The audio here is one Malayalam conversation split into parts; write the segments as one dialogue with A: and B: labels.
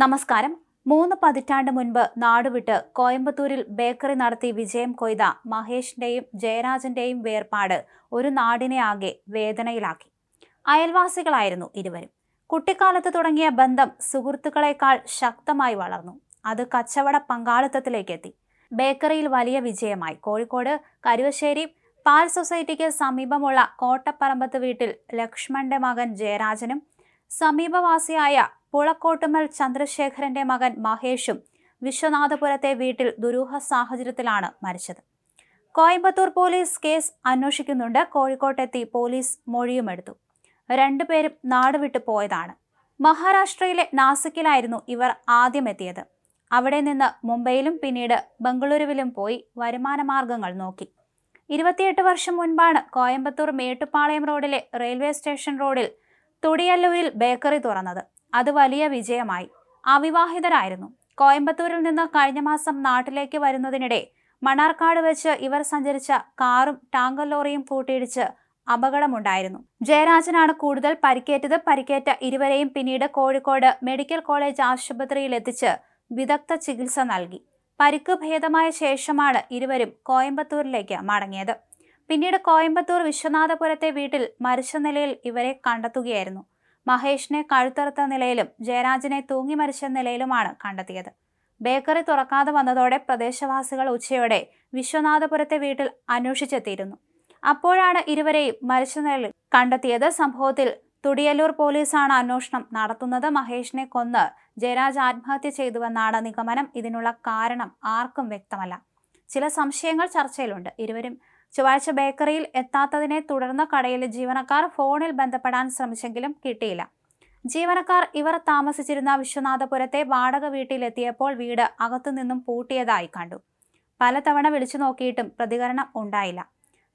A: നമസ്കാരം. മൂന്ന് പതിറ്റാണ്ട് മുൻപ് നാടുവിട്ട് കോയമ്പത്തൂരിൽ ബേക്കറി നടത്തി വിജയം കൊയ്ത മഹേഷിന്റെയും ജയരാജന്റെയും വേർപാട് ഒരു നാടിനെ ആകെ വേദനയിലാക്കി. അയൽവാസികളായിരുന്നു ഇരുവരും. കുട്ടിക്കാലത്ത് തുടങ്ങിയ ബന്ധം സുഹൃത്തുക്കളെക്കാൾ ശക്തമായി വളർന്നു. അത് കച്ചവട പങ്കാളിത്തത്തിലേക്ക് എത്തി ബേക്കറിയിൽ വലിയ വിജയമായി. കോഴിക്കോട് കരുവശ്ശേരി പാൽ സൊസൈറ്റിക്ക് സമീപമുള്ള കോട്ടപ്പറമ്പത്ത് വീട്ടിൽ ലക്ഷ്മണന്റെ മകൻ ജയരാജനും സമീപവാസിയായ പുളക്കോട്ടുമൽ ചന്ദ്രശേഖരന്റെ മകൻ മഹേഷും വിശ്വനാഥപുരത്തെ വീട്ടിൽ ദുരൂഹ സാഹചര്യത്തിലാണ് മരിച്ചത്. കോയമ്പത്തൂർ പോലീസ് കേസ് അന്വേഷിക്കുന്നുണ്ട്. കോഴിക്കോട്ടെത്തി പോലീസ് മൊഴിയുമെടുത്തു രണ്ടുപേരും നാടുവിട്ടു പോയതാണ്. മഹാരാഷ്ട്രയിലെ നാസിക്കിലായിരുന്നു ഇവർ ആദ്യം എത്തിയത്. അവിടെ നിന്ന് മുംബൈയിലും പിന്നീട് ബംഗളൂരുവിലും പോയി വരുമാനമാർഗങ്ങൾ നോക്കി. ഇരുപത്തിയെട്ട് വർഷം മുൻപാണ് കോയമ്പത്തൂർ മേട്ടുപ്പാളയം റോഡിലെ റെയിൽവേ സ്റ്റേഷൻ റോഡിൽ തുടിയല്ലൂരിൽ ബേക്കറി തുറന്നത്. അത് വലിയ വിജയമായി. അവിവാഹിതരായിരുന്നു. കോയമ്പത്തൂരിൽ നിന്ന് കഴിഞ്ഞ മാസം നാട്ടിലേക്ക് വരുന്നതിനിടെ മണാർക്കാട് വെച്ച് ഇവർ സഞ്ചരിച്ച കാറും ടാങ്കർ ലോറിയും കൂട്ടിയിടിച്ച് അപകടമുണ്ടായിരുന്നു. ജയരാജനാണ് കൂടുതൽ പരിക്കേറ്റത്. പരിക്കേറ്റ ഇരുവരെയും പിന്നീട് കോഴിക്കോട് മെഡിക്കൽ കോളേജ് ആശുപത്രിയിൽ എത്തിച്ച് വിദഗ്ധ ചികിത്സ നൽകി. പരിക്ക് ഭേദമായ ശേഷമാണ് ഇരുവരും കോയമ്പത്തൂരിലേക്ക് മടങ്ങിയത്. പിന്നീട് കോയമ്പത്തൂർ വിശ്വനാഥപുരത്തെ വീട്ടിൽ മരിച്ച നിലയിൽ ഇവരെ കണ്ടെത്തുകയായിരുന്നു. മഹേഷിനെ കഴുത്തറുത്ത നിലയിലും ജയരാജിനെ തൂങ്ങി മരിച്ച നിലയിലുമാണ് കണ്ടെത്തിയത്. ബേക്കറി തുറക്കാതെ വന്നതോടെ പ്രദേശവാസികൾ ഉച്ചയോടെ വിശ്വനാഥപുരത്തെ വീട്ടിൽ അന്വേഷിച്ചെത്തിയിരുന്നു. അപ്പോഴാണ് ഇരുവരെയും മരിച്ച നിലയിൽ കണ്ടെത്തിയത്. സംഭവത്തിൽ തുടിയല്ലൂർ പോലീസാണ് അന്വേഷണം നടത്തുന്നത്. മഹേഷിനെ കൊന്ന് ജയരാജ് ആത്മഹത്യ ചെയ്തുവെന്നാണ് നിഗമനം. ഇതിനുള്ള കാരണം ആർക്കും വ്യക്തമല്ല. ചില സംശയങ്ങൾ ചർച്ചയിലുണ്ട്. ഇരുവരും ചൊവ്വാഴ്ച ബേക്കറിയിൽ എത്താത്തതിനെ തുടർന്ന് കടയിലെ ജീവനക്കാർ ഫോണിൽ ബന്ധപ്പെടാൻ ശ്രമിച്ചെങ്കിലും കിട്ടിയില്ല. ജീവനക്കാർ ഇവർ താമസിച്ചിരുന്ന വിശ്വനാഥപുരത്തെ വാടക വീട്ടിലെത്തിയപ്പോൾ വീട് അകത്തുനിന്നും പൂട്ടിയതായി കണ്ടു. പലതവണ വിളിച്ചു നോക്കിയിട്ടും പ്രതികരണം ഉണ്ടായില്ല.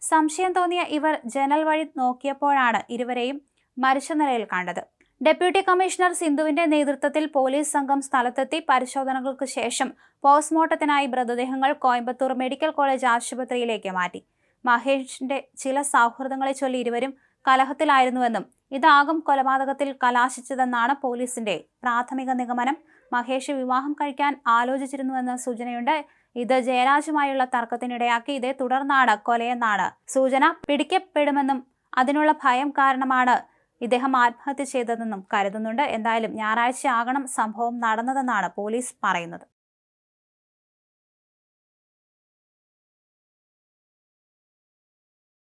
A: സംശയം തോന്നിയ ഇവർ ജനൽ വഴി നോക്കിയപ്പോഴാണ് ഇരുവരെയും മരിച്ച നിലയിൽ കണ്ടത്. ഡെപ്യൂട്ടി കമ്മീഷണർ സിന്ധുവിന്റെ നേതൃത്വത്തിൽ പോലീസ് സംഘം സ്ഥലത്തെത്തി പരിശോധനകൾക്ക് ശേഷം പോസ്റ്റ്മോർട്ടത്തിനായി മൃതദേഹങ്ങൾ കോയമ്പത്തൂർ മെഡിക്കൽ കോളേജ് ആശുപത്രിയിലേക്ക് മാറ്റി. മഹേഷിന്റെ ചില സൗഹൃദങ്ങളെ ചൊല്ലി ഇരുവരും കലഹത്തിലായിരുന്നുവെന്നും ഇതാകും കൊലപാതകത്തിൽ കലാശിച്ചതെന്നാണ് പോലീസിന്റെ പ്രാഥമിക നിഗമനം. മഹേഷ് വിവാഹം കഴിക്കാൻ ആലോചിച്ചിരുന്നുവെന്ന സൂചനയുണ്ട്. ഇത് ജയരാജുമായുള്ള തർക്കത്തിനിടയാക്കി ഇതേ തുടർന്നാണ് കൊലയെന്നാണ് സൂചന. പിടിക്കപ്പെടുമെന്നും അതിനുള്ള ഭയം കാരണമാണ് ഇദ്ദേഹം ആത്മഹത്യ ചെയ്തതെന്നും കരുതുന്നുണ്ട്. എന്തായാലും ഞായറാഴ്ച ആകണം സംഭവം നടന്നതെന്നാണ് പോലീസ് പറയുന്നത്.